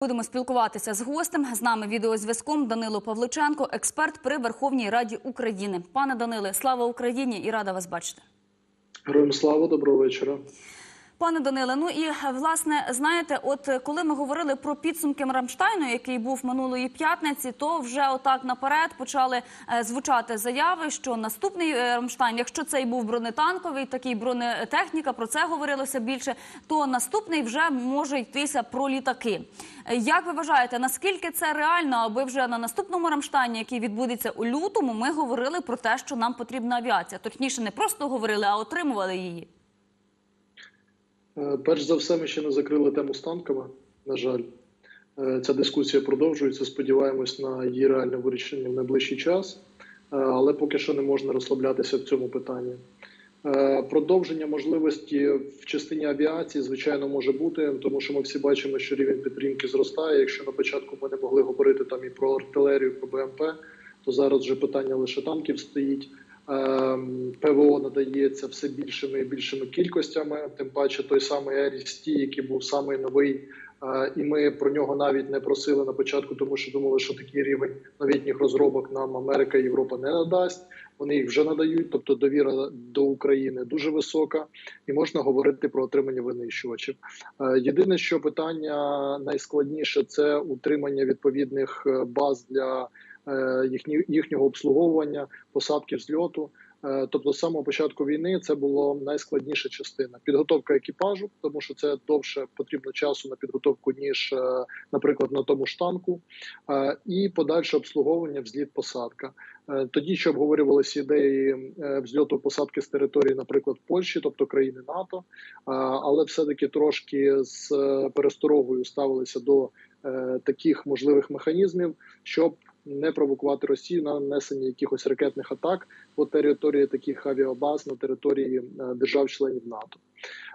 Будемо спілкуватися з гостем. З нами відеозв'язком Данило Павличенко, експерт при Верховній Раді України. Пане Даниле, слава Україні і рада вас бачити. Героям слава, доброго вечора. Пане Даниле, ну і власне знаєте, от е, коли ми говорили про підсумки Рамштайну, який був минулої п'ятниці, то вже отак наперед почали е, звучати заяви, що наступний е, Рамштайн, якщо цей був бронетанковий, такий бронетехніка, про це говорилося більше, то наступний вже може йтися про літаки. Як ви вважаєте, наскільки це реально, аби вже на наступному Рамштайні, який відбудеться у лютому, ми говорили про те, що нам потрібна авіація? Точніше, не просто говорили, а отримували її. Е, Перш за все, ми ще не закрили тему з танками. На жаль, Е, ця дискусія продовжується. Сподіваємось на її реальне вирішення в найближчий час, Е, але поки що не можна розслаблятися в цьому питанні. Продовження можливості в частині авіації, звичайно, може бути, тому що ми всі бачимо, що рівень підтримки зростає. Якщо на початку ми не могли говорити там і про артилерію, про БМП, то зараз вже питання лише танків стоїть. Ем, ПВО надається все більшими і більшими кількостями. Тим паче той самий Еріс-Ті, який був самий новий, е, і ми про нього навіть не просили на початку, тому що думали, що такий рівень новітніх розробок нам Америка і Європа не надасть. Вони їх вже надають, тобто довіра до України дуже висока, і можна говорити про отримання винищувачів. Е, Єдине, що питання найскладніше це утримання відповідних е, баз для їхні, їхнього обслуговування, посадки взльоту. Е, Тобто, з самого початку війни це було найскладніша частина. Підготовка екіпажу, тому що це довше потрібно часу на підготовку, ніж, е, наприклад, на тому ж танку, Е, і подальше обслуговування взліт посадка. Е, Тоді ще обговорювалися ідеї е, взльоту посадки з території, наприклад, Польщі, тобто країни НАТО, Е, але все-таки трошки з е, пересторогою ставилися до е, таких можливих механізмів, щоб не провокувати Росію на нанесення якихось ракетних атак по території таких авіабаз на території е, держав-членів НАТО.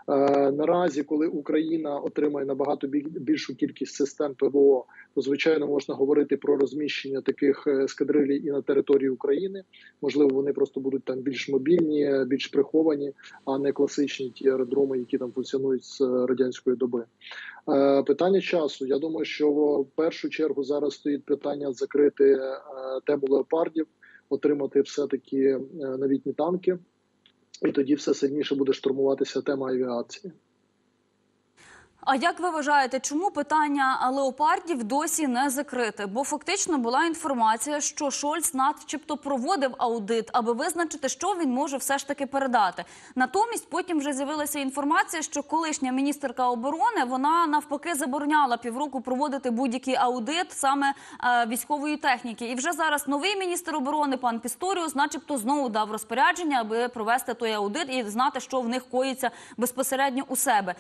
Е, Наразі, коли Україна отримає набагато бі- більшу кількість систем ПВО, то звичайно можна говорити про розміщення таких е, ескадрилій і на території України. Можливо, вони просто будуть там більш мобільні, більш приховані, а не класичні ті аеродроми, які там функціонують з е, радянської доби. Питання часу. Я думаю, що в першу чергу зараз стоїть питання закрити тему леопардів, отримати все таки новітні танки, і тоді все сильніше буде штурмуватися тема авіації. А як ви вважаєте, чому питання леопардів досі не закрите? Бо фактично була інформація, що Шольц начебто проводив аудит, аби визначити, що він може все ж таки передати. Натомість потім вже з'явилася інформація, що колишня міністерка оборони вона навпаки забороняла півроку проводити будь-який аудит саме е, військової техніки. І вже зараз новий міністр оборони, пан Пісторіус, начебто знову дав розпорядження, аби провести той аудит і знати, що в них коїться безпосередньо у себе.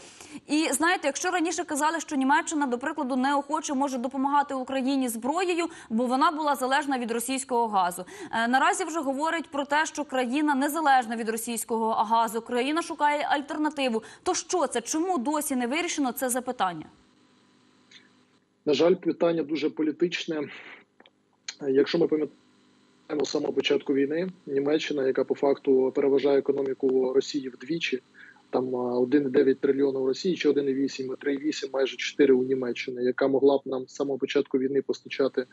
І знаєте, якщо раніше казали, що Німеччина, до прикладу, неохоче може допомагати Україні зброєю, бо вона була залежна від російського газу. Е, Наразі вже говорять про те, що країна незалежна від російського газу, країна шукає альтернативу. То що це? Чому досі не вирішено це запитання? На жаль, питання дуже політичне. Якщо ми пам'ятаємо самого початку війни, Німеччина, яка по факту переважає економіку Росії вдвічі, там а, 1,9 трильйона у Росії, чи 1,8, 3,8, майже 4 у Німеччини, яка могла б нам з самого початку війни постачати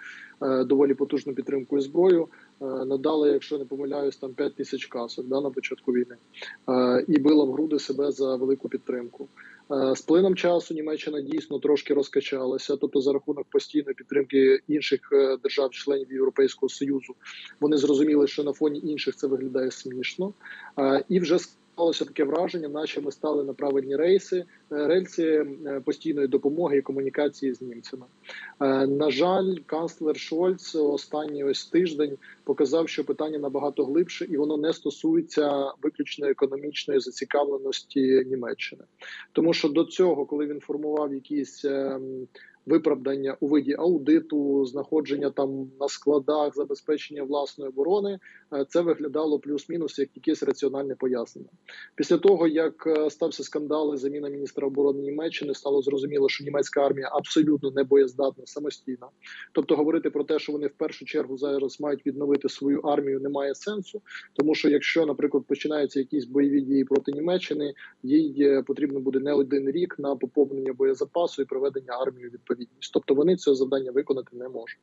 е, доволі потужну підтримку і зброю, е, надала, якщо не помиляюсь, там 5 тисяч касок да, на початку війни, е, і била в груди себе за велику підтримку. З плином часу Німеччина дійсно трошки розкачалася, тобто за рахунок постійної підтримки інших держав-членів Європейського союзу, вони зрозуміли, що на фоні інших це виглядає смішно, і вже склалося таке враження, наче ми стали на правильні рейси, е, рельси е, постійної допомоги і комунікації з німцями. Е, На жаль, канцлер Шольц останній ось тиждень показав, що питання набагато глибше, і воно не стосується виключно економічної зацікавленості Німеччини. Тому що до цього, коли він формував якісь ем, виправдання у виді аудиту, знаходження там на складах, забезпечення власної оборони, е, це виглядало плюс-мінус як якесь раціональне пояснення. Після того як е, стався скандал і заміна міністра оборони Німеччини, стало зрозуміло, що німецька армія абсолютно не боєздатна самостійна. Тобто, говорити про те, що вони в першу чергу зараз мають відновити свою армію, немає сенсу, тому що якщо, наприклад, починаються якісь бойові дії проти Німеччини, їй е, потрібно буде не один рік на поповнення боєзапасу і проведення армії відповідно. Відповідність. Тобто вони це завдання виконати не можуть.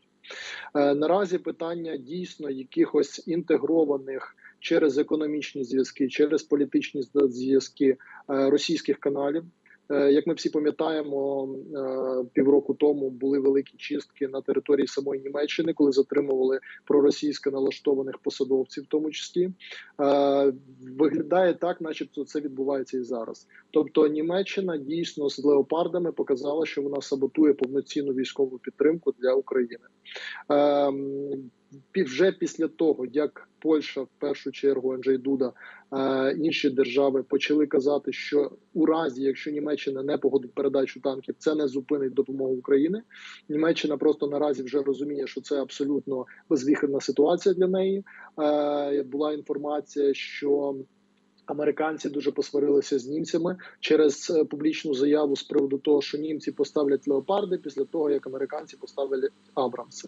Е, Наразі питання дійсно якихось інтегрованих через економічні зв'язки, через політичні зв'язки е, російських каналів. Е, Як ми всі пам'ятаємо, е, півроку тому були великі чистки на території самої Німеччини, коли затримували проросійсько налаштованих посадовців, в тому числі Е, виглядає так, начебто це відбувається і зараз. Тобто, Німеччина дійсно з леопардами показала, що вона саботує повноцінну військову підтримку для України. Вже після того, як Польща, в першу чергу Анджей Дуда, е, інші держави почали казати, що у разі, якщо Німеччина не погодить передачу танків, це не зупинить допомогу України. Німеччина просто наразі вже розуміє, що це абсолютно безвихідна ситуація для неї. Е, Була інформація, що Американці дуже посварилися з німцями через е, публічну заяву з приводу того, що німці поставлять леопарди після того, як американці поставили Абрамси.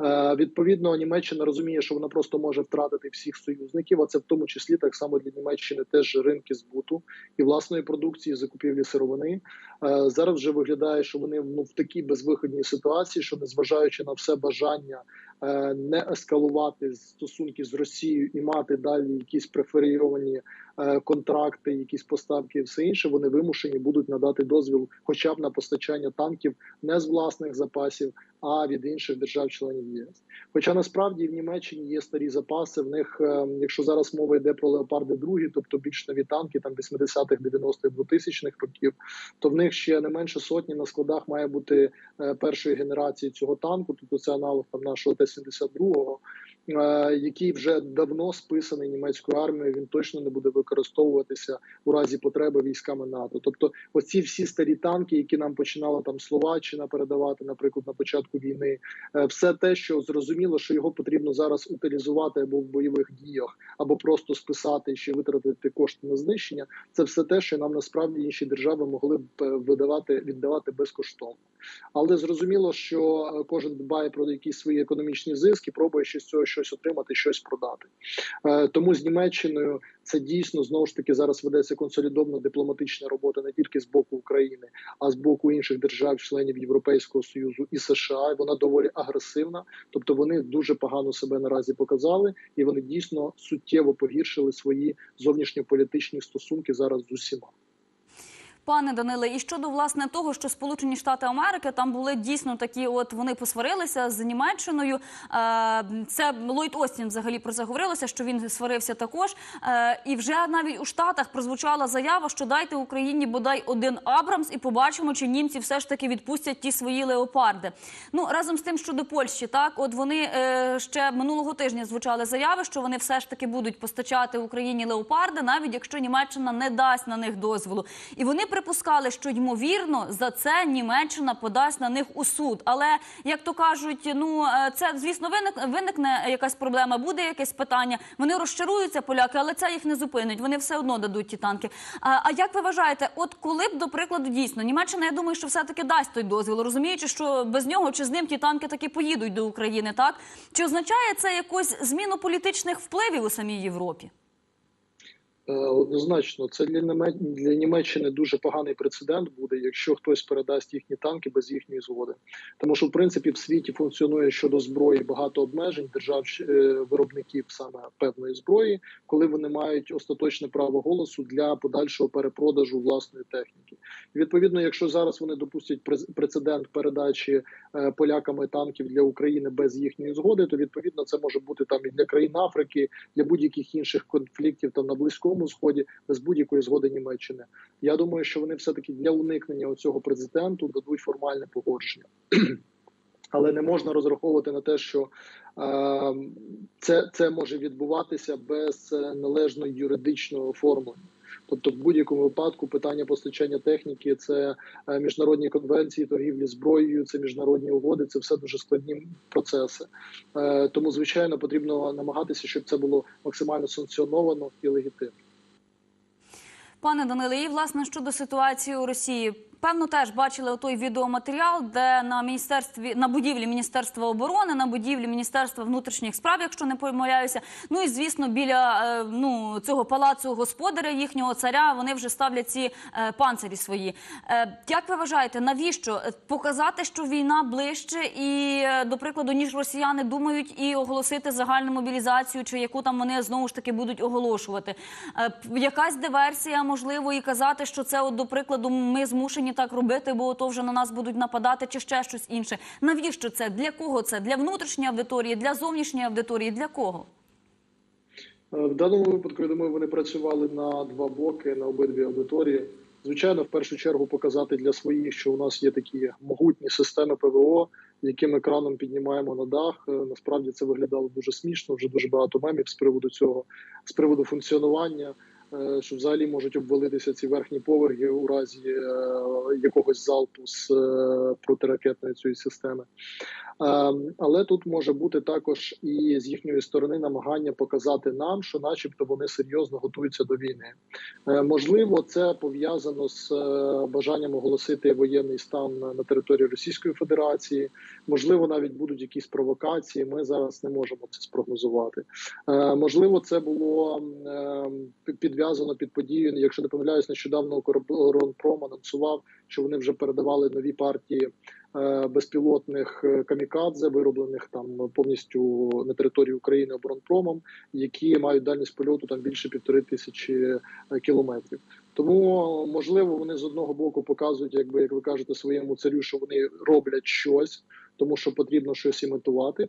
Е, відповідно, Німеччина розуміє, що вона просто може втратити всіх союзників. А це в тому числі так само для Німеччини теж ринки збуту і власної продукції, закупівлі сировини. Е, зараз вже виглядає, що вони ну в такій безвиходній ситуації, що незважаючи на все бажання не ескалувати стосунки з Росією і мати далі якісь преферійовані контракти, якісь поставки і все інше, вони вимушені будуть надати дозвіл, хоча б на постачання танків не з власних запасів, а від інших держав-членів ЄС. Хоча насправді в Німеччині є старі запаси. В них, е, якщо зараз мова йде про леопарди другі, тобто більш нові танки, там 80-х, 90-х, 2000-х років, то в них ще не менше сотні на складах має бути е, першої генерації цього танку, тобто це аналог там нашого Т-72, е, який вже давно списаний німецькою армією. Він точно не буде використовуватися у разі потреби військами НАТО. Тобто, оці всі старі танки, які нам починала там Словаччина передавати, наприклад, на початку війни, е, все те, що зрозуміло, що його потрібно зараз утилізувати або в бойових діях, або просто списати ще витратити кошти на знищення. Це все те, що нам насправді інші держави могли б е, видавати віддавати безкоштовно. Але зрозуміло, що е, кожен дбає про якісь свої економічні зиски, пробує ще з цього щось отримати, щось продати. Е, Тому з Німеччиною це дійсно знову ж таки зараз ведеться консолідована дипломатична робота не тільки з боку України, а з боку інших держав-членів Європейського союзу і США. Вона доволі агресивна, тобто вони дуже погано себе наразі показали, і вони дійсно суттєво погіршили свої зовнішньополітичні стосунки зараз з усіма. Пане Даниле, і щодо власне того, що Сполучені Штати Америки там були дійсно такі, от вони посварилися з Німеччиною. Е, Це Ллойд Остін взагалі про це говорилося, що він сварився також. Е, І вже навіть у Штатах прозвучала заява, що дайте Україні бодай один Абрамс, і побачимо, чи німці все ж таки відпустять ті свої леопарди. Ну разом з тим щодо Польщі, так от вони е, ще минулого тижня звучали заяви, що вони все ж таки будуть постачати Україні леопарди, навіть якщо Німеччина не дасть на них дозволу. І вони припускали, що ймовірно за це Німеччина подасть на них у суд. Але як то кажуть, ну е, це звісно виник, виникне якась проблема, буде якесь питання. Вони розчаруються поляки, але це їх не зупинить. Вони все одно дадуть ті танки. А, а як ви вважаєте, от коли б до прикладу дійсно Німеччина, я думаю, що все таки дасть той дозвіл, розуміючи, що без нього чи з ним ті танки таки поїдуть до України, так чи означає це якусь зміну політичних впливів у самій Європі? Е, Однозначно, це для Неме- для Німеччини дуже поганий прецедент буде, якщо хтось передасть їхні танки без їхньої згоди. Тому що в принципі в світі функціонує щодо зброї багато обмежень держав е, виробників саме певної зброї, коли вони мають остаточне право голосу для подальшого перепродажу власної техніки. І, відповідно, якщо зараз вони допустять прецедент передачі е, поляками танків для України без їхньої згоди, то відповідно це може бути там і для країн Африки, для будь-яких інших конфліктів там на близькому сході без будь-якої згоди Німеччини. Я думаю, що вони все таки для уникнення цього президенту дадуть формальне погодження. Але не можна розраховувати на те, що е, це, це може відбуватися без е, належного юридичного оформлення. Тобто, в будь-якому випадку питання постачання техніки це е, міжнародні конвенції, торгівлі зброєю, це міжнародні угоди, це все дуже складні процеси. Е, Тому, звичайно, потрібно намагатися, щоб це було максимально санкціоновано і легітимно. Пане Даниле, і власне щодо ситуації у Росії, Певно, теж бачили той відеоматеріал, де на міністерстві на будівлі Міністерства оборони, на будівлі Міністерства внутрішніх справ, якщо не помиляюся. Ну і звісно, біля е, ну цього палацу господаря їхнього царя вони вже ставлять ці е, панцирі свої. Е, як ви вважаєте, навіщо показати, що війна ближче, і до прикладу, ніж росіяни думають і оголосити загальну мобілізацію, чи яку там вони знову ж таки будуть оголошувати? Якась диверсія, можливо, і казати, що це, от, до прикладу, ми змушені так робити, бо то вже на нас будуть нападати, чи ще щось інше. Навіщо це? Для кого це? Для внутрішньої аудиторії, для зовнішньої аудиторії, для кого? Е, В даному випадку, я думаю, вони працювали на два боки, на обидві аудиторії. Звичайно, в першу чергу показати для своїх, що у нас є такі могутні системи ПВО, яким екраном піднімаємо на дах. Е, Насправді це виглядало дуже смішно. Вже дуже багато мемів з приводу цього, з приводу функціонування. Е, Що взагалі можуть обвалитися ці верхні поверхи у разі е, якогось залпу з е, протиракетної цієї системи. Е, Але тут може бути також і з їхньої сторони намагання показати нам, що, начебто, вони серйозно готуються до війни. Е, Можливо, це пов'язано з е, бажанням оголосити воєнний стан на території Російської Федерації. Можливо, навіть будуть якісь провокації. Ми зараз не можемо це спрогнозувати. Е, Можливо, це було е, підв'язано під подію. Якщо не помиляюсь, нещодавно Укроборонпром анонсував, що вони вже передавали нові партії безпілотних е, камікадзе, вироблених там повністю на території України оборонпромом, які мають дальність польоту там більше півтори тисячі е, кілометрів. Тому можливо вони з одного боку показують, якби як ви кажете, своєму царю, що вони роблять щось, тому що потрібно щось імітувати.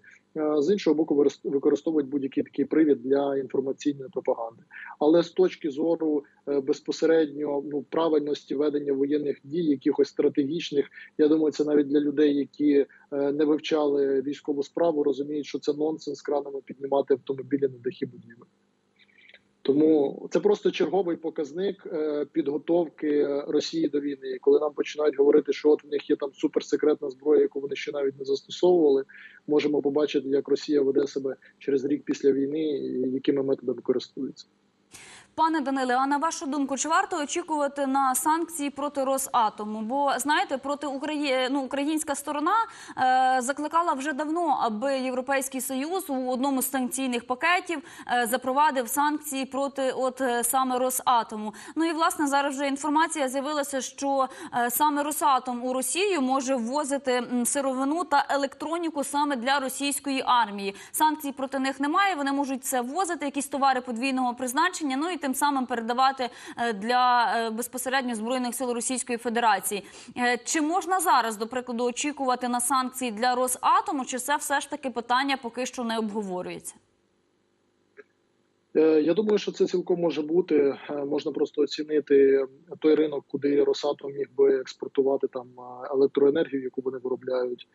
З іншого боку, використовують будь-який такий привід для інформаційної пропаганди. Але з точки зору е, безпосередньо ну правильності ведення воєнних дій, якихось стратегічних, я думаю, це навіть для людей, які е, не вивчали військову справу, розуміють, що це нонсенс кранами піднімати автомобілі на дахи будівель. Тому це просто черговий показник е, підготовки е, Росії до війни. І коли нам починають говорити, що от в них є там суперсекретна зброя, яку вони ще навіть не застосовували, можемо побачити, як Росія веде себе через рік після війни і якими методами користується. Пане Даниле, а на вашу думку, чи варто очікувати на санкції проти Росатому? Бо знаєте, проти України ну, українська сторона е, закликала вже давно, аби Європейський Союз у одному з санкційних пакетів е, запровадив санкції проти от е, саме Росатому. Ну і власне зараз вже інформація з'явилася, що е, саме Росатом у Росію може ввозити сировину та електроніку саме для російської армії. Санкцій проти них немає. Вони можуть це ввозити, якісь товари подвійного призначення. Ну і тим самим передавати е, для е, безпосередньо збройних сил Російської Федерації. Е, Чи можна зараз, до прикладу, очікувати на санкції для Росатому? Чи це все ж таки питання поки що не обговорюється? Е, Я думаю, що це цілком може бути. Е, Можна просто оцінити той ринок, куди Росатом міг би експортувати там е, електроенергію, яку вони виробляють.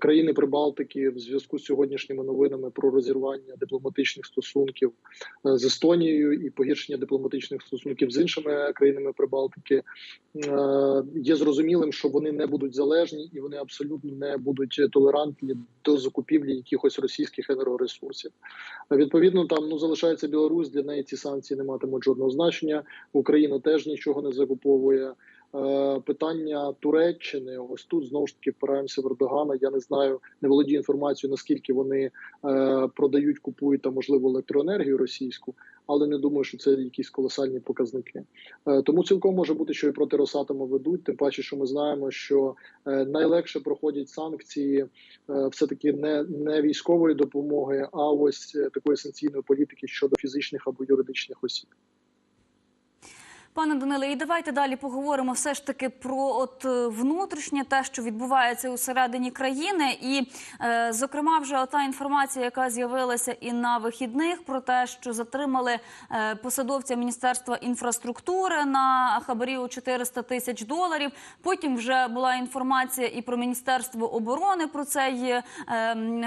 Країни Прибалтики в зв'язку з сьогоднішніми новинами про розірвання дипломатичних стосунків з Естонією і погіршення дипломатичних стосунків з іншими країнами Прибалтики є зрозумілим, що вони не будуть залежні і вони абсолютно не будуть толерантні до закупівлі якихось російських енергоресурсів. Відповідно, там ну залишається Білорусь. Для неї ці санкції не матимуть жодного значення. Україна теж нічого не закуповує. Е, Питання Туреччини, ось тут знову ж таки впираємося в Ердогана. Я не знаю, не володію інформацією, наскільки вони е, продають, купують там можливо електроенергію російську, але не думаю, що це якісь колосальні показники. Е, тому цілком може бути, що і проти Росатому ведуть. Тим паче, що ми знаємо, що найлегше проходять санкції все таки не, не військової допомоги, а ось такої санкційної політики щодо фізичних або юридичних осіб. Пане Даниле, і давайте далі поговоримо все ж таки про от е, внутрішнє те, що відбувається усередині країни, і е, зокрема, вже ота інформація, яка з'явилася і на вихідних, про те, що затримали е, посадовця міністерства інфраструктури на хабарі у 400 тисяч доларів. Потім вже була інформація і про міністерство оборони про цей е,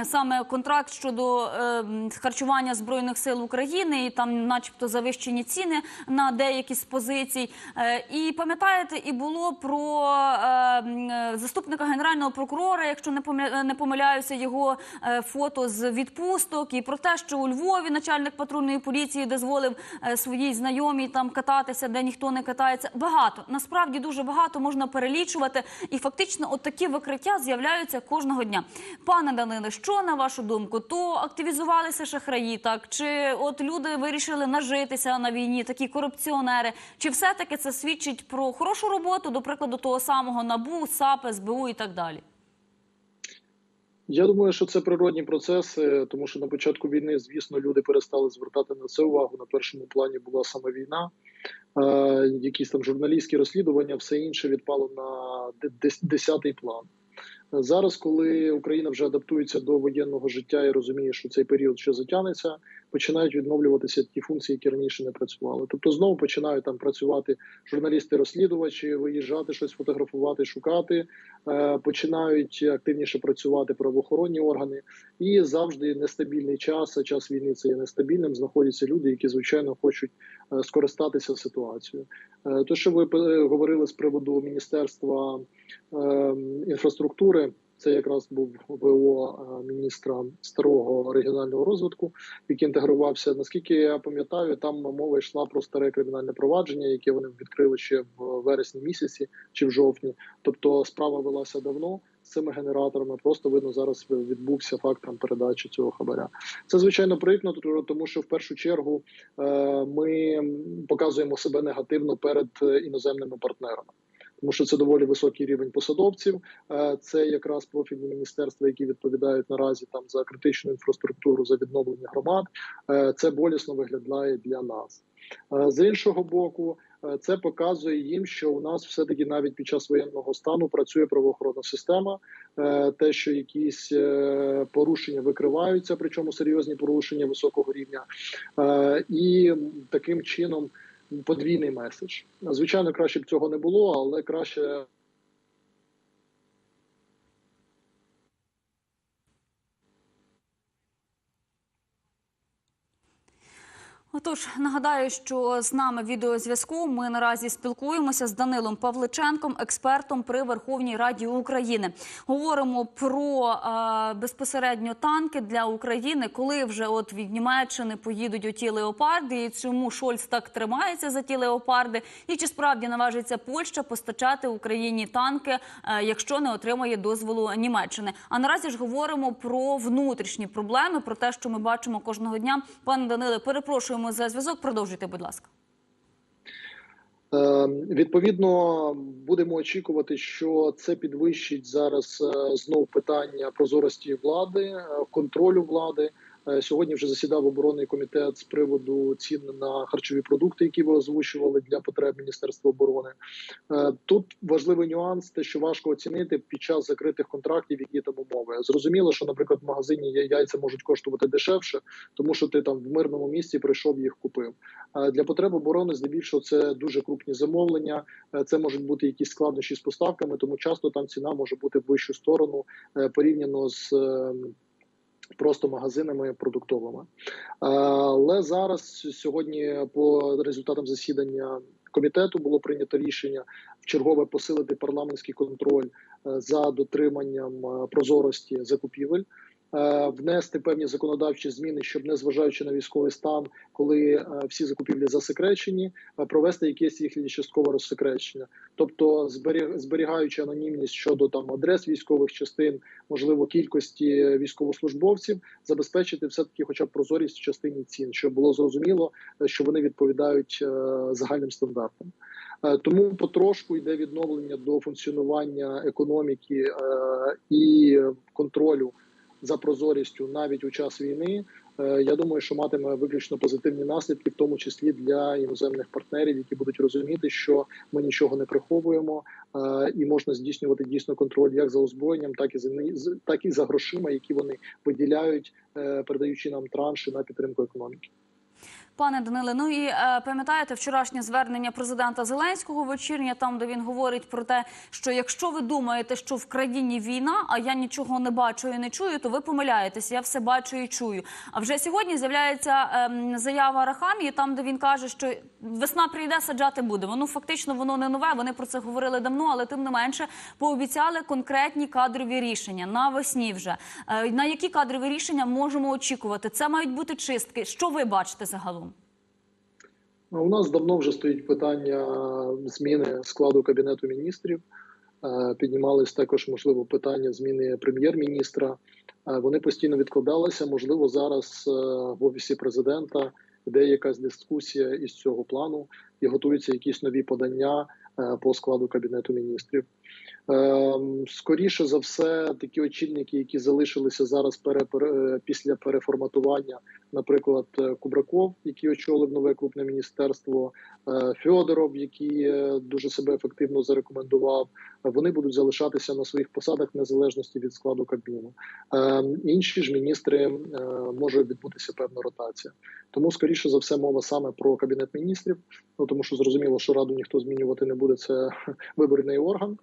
саме контракт щодо е, харчування збройних сил України, і там, начебто, завищені ціни на деякі з. Позицій. Е, І пам'ятаєте, і було про е, е, заступника генерального прокурора, якщо не помиля- не помиляюся, його фото з відпусток, і про те, що у Львові начальник патрульної поліції дозволив своїй знайомій там кататися, де ніхто не катається. Багато насправді дуже багато можна перелічувати, і фактично, от такі викриття з'являються кожного дня. Пане Даниле, що на вашу думку, то активізувалися шахраї, так чи от люди вирішили нажитися на війні, такі корупціонери? Чи все-таки це свідчить про хорошу роботу, до прикладу, того самого НАБУ, САП, СБУ і так далі? Я думаю, що це природні процеси, тому що на початку війни, звісно, люди перестали звертати на це увагу. На першому плані була саме війна, е, якісь там журналістські розслідування, все інше відпало на десятий план. Зараз, коли Україна вже адаптується до воєнного життя і розуміє, що цей період ще затягнеться, починають відновлюватися ті функції, які раніше не працювали. Тобто знову починають там працювати журналісти-розслідувачі, виїжджати, щось фотографувати, шукати, е, починають активніше працювати правоохоронні органи. І завжди нестабільний час, а час війни це є нестабільним. Знаходяться люди, які звичайно хочуть е, скористатися ситуацією. Е, То, що ви е, говорили з приводу міністерства е, інфраструктури. Це якраз був ВО міністра старого регіонального розвитку, який інтегрувався. Наскільки я пам'ятаю, там мова йшла про старе кримінальне провадження, яке вони відкрили ще в вересні місяці чи в жовтні. Тобто справа велася давно з цими генераторами. Просто видно зараз відбувся факт там передачі цього хабаря. Це звичайно прикно, тому що в першу чергу е, ми показуємо себе негативно перед е, іноземними партнерами. Тому що це доволі високий рівень посадовців. Е, Це якраз профільні міністерства, які відповідають наразі там за критичну інфраструктуру, за відновлення громад. Е, Це болісно виглядає для нас. Е, З іншого боку, це показує їм, що у нас все таки навіть під час воєнного стану працює правоохоронна система. Те, що якісь порушення викриваються, причому серйозні порушення високого рівня, і таким чином подвійний меседж. Звичайно, краще б цього не було, але краще. Отож, нагадаю, що з нами відеозв'язку ми наразі спілкуємося з Данилом Павличенком, експертом при Верховній Раді України. Говоримо про е, безпосередньо танки для України, коли вже от від Німеччини поїдуть оті леопарди, і чому Шольц так тримається за ті леопарди, і чи справді наважиться Польща постачати Україні танки, е, якщо не отримає дозволу Німеччини. А наразі ж говоримо про внутрішні проблеми, про те, що ми бачимо кожного дня. Пане Даниле, перепрошуємо за зв'язок. Продовжуйте, будь ласка. Е, Відповідно, будемо очікувати, що це підвищить зараз е, знов питання прозорості влади, е, контролю влади. Е, Сьогодні вже засідав оборонний комітет з приводу цін на харчові продукти, які ви озвучували для потреб Міністерства оборони. Е, Тут важливий нюанс, те, що важко оцінити під час закритих контрактів, які там умови. Зрозуміло, що, наприклад, в магазині яйця можуть коштувати дешевше, тому що ти там в мирному місці прийшов їх купив. Е, Для потреб оборони, здебільшого, це дуже крупні замовлення. Це можуть бути якісь складнощі з поставками, тому часто там ціна може бути в вищу сторону порівняно з. Просто магазинами продуктовими, але зараз сьогодні, по результатам засідання комітету, було прийнято рішення в чергове посилити парламентський контроль е, за дотриманням е, прозорості закупівель. Е, Внести певні законодавчі зміни, щоб незважаючи на військовий стан, коли е, всі закупівлі засекречені, е, провести якесь їхнє часткове розсекречення, тобто зберіг- зберігаючи анонімність щодо там адрес військових частин, можливо, кількості військовослужбовців, забезпечити все таки, хоча б прозорість в частині цін, щоб було зрозуміло, що вони відповідають загальним стандартам. Тому потрошку йде відновлення до функціонування економіки і контролю за прозорістю навіть у час війни. Е, Я думаю, що матиме виключно позитивні наслідки, в тому числі для іноземних партнерів, які будуть розуміти, що ми нічого не приховуємо, е, і можна здійснювати дійсно контроль як за озброєнням, так і за так і за грошима, які вони виділяють, е, передаючи нам транші на підтримку економіки. Пане Даниле, ну і е, пам'ятаєте вчорашнє звернення президента Зеленського вечірнє, там де він говорить про те, що якщо ви думаєте, що в країні війна, а я нічого не бачу і не чую, то ви помиляєтесь. Я все бачу і чую. А вже сьогодні з'являється ем, заява Рахамії, там де він каже, що весна прийде, саджати будемо. Ну фактично воно не нове. Вони про це говорили давно, але тим не менше пообіцяли конкретні кадрові рішення навесні. Вже Е, на які кадрові рішення можемо очікувати? Це мають бути чистки. Що ви бачите загалом? У нас давно вже стоїть питання зміни складу кабінету міністрів. Е, Піднімались також можливо питання зміни прем'єр-міністра. Е, Вони постійно відкладалися. Можливо, зараз е, в офісі президента йде якась дискусія із цього плану і готуються якісь нові подання по складу кабінету міністрів. Ем, Скоріше за все, такі очільники, які залишилися зараз пере, після переформатування, наприклад, е, Кубраков, який очолив нове крупне міністерство, е, Фьодоров, який е, дуже себе ефективно зарекомендував. Вони будуть залишатися на своїх посадах незалежності від складу Кабміну. Ем, Інші ж міністри може відбутися певна ротація. Тому, скоріше за все, мова саме про кабінет міністрів. Ну тому що зрозуміло, що раду ніхто змінювати не буде. Це виборний орган.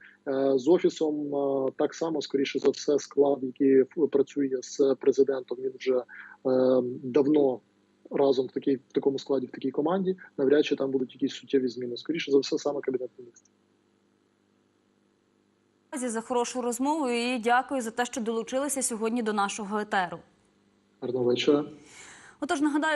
З офісом е, так само, скоріше за все, склад, який працює з президентом, він вже е, давно разом в такій в такому складі, в такій команді. Навряд чи там будуть якісь суттєві зміни. Скоріше за все, саме кабінет міністрів. За хорошу розмову і дякую за те, що долучилися сьогодні до нашого етеру. Гарного вечора. Отож, нагадаю.